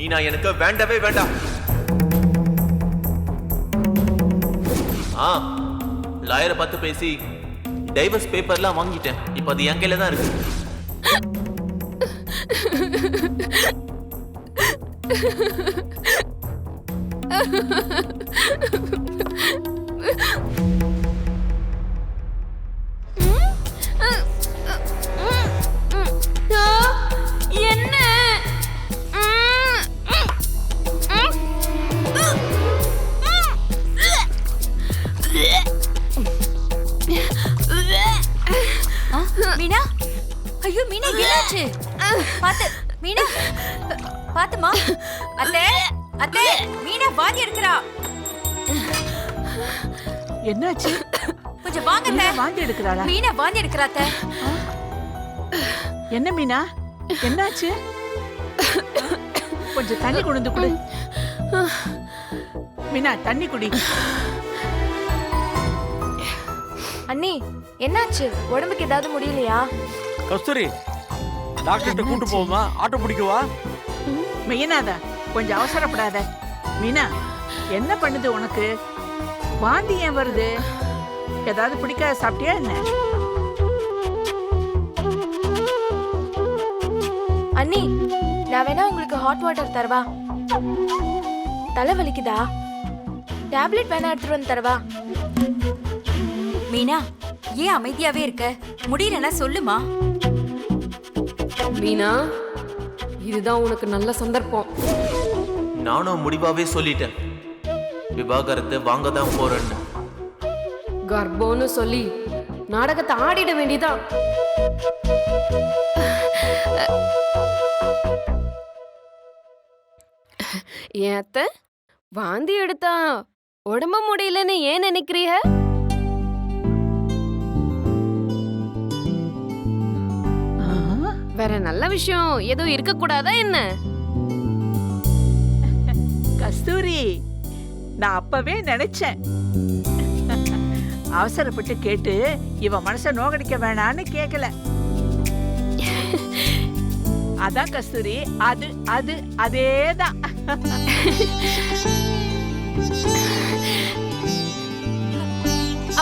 மீனா எனக்கு வேண்டவே வேண்டாம். ஆ லாயரை பார்த்து பேசி டைவர்ஸ் பேப்பர்லாம் வாங்கிட்டேன். இப்போ அது என் கையில தான் இருக்கு. Ha மீனா? ஐயோ மீனா என்னாச்சு? பாத்து மீனா பாத்துமா? அத்தை அத்தை மீனா வாந்தி எடுக்கிறா. என்னாச்சு? கொஞ்சம் வாங்க அத்தை. வாந்தி எடுக்கிறாளா? மீனா வாந்தி எடுக்கிறா அத்தை. என்ன மீனா? என்னாச்சு? கொஞ்சம் தண்ணி கொண்டு குடு. மீனா தண்ணி குடி. அண்ணி என்னாச்சு? உடம்புக்கு ஏதாவது முடியலையா? கஸ்தூரி டாக்டர்கிட்ட கூட்டு போவோமா? ஆட்டோ பிடிக்கவா மெய்யனாதா கொஞ்சம் அவசரப்படாத. மீனா என்ன பண்ணுது உனக்கு? வாந்தி ஏன் வருது? ஏதாவது பிடிக்காத சாப்பிட்டியா என்ன? அண்ணி நான் வேணா உங்களுக்கு ஹாட் வாட்டர் தரவா? தலை வலிக்குதா டேப்லெட் வேணா எடுத்துட்டு வந்து தரவா? மீனா ஏன் அமைதியாவே இருக்க? முடியலன்னா சொல்லுமா? மீனா இதுதான் உனக்கு நல்ல சந்தர்ப்பம். நானும் முடிவாவே சொல்லிட்டேன். விவாகரத்தை வாங்க தான் போறேன்னு. கர்ப்பம்னு சொல்லி நாடகத்தை ஆடிட வேண்டியதான் ஏன் அத்தை? வாந்தி எடுத்தா உடம்பு முடியலன்னு ஏன் நினைக்கிறீங்க? வேற நல்ல விஷயம். எதுவும் இருக்க கூடாதா என்ன? கஸ்தூரி நான் அப்பவே நினைச்சேன். அவசரப்பட்டு கேட்டு இவ மனச நோகடிக்க வேணான்னு கேக்கல. அதான் கஸ்தூரி அது அது அதேதான்.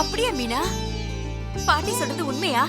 அப்படியா மீனா? பாட்டி சொல்றது உண்மையா?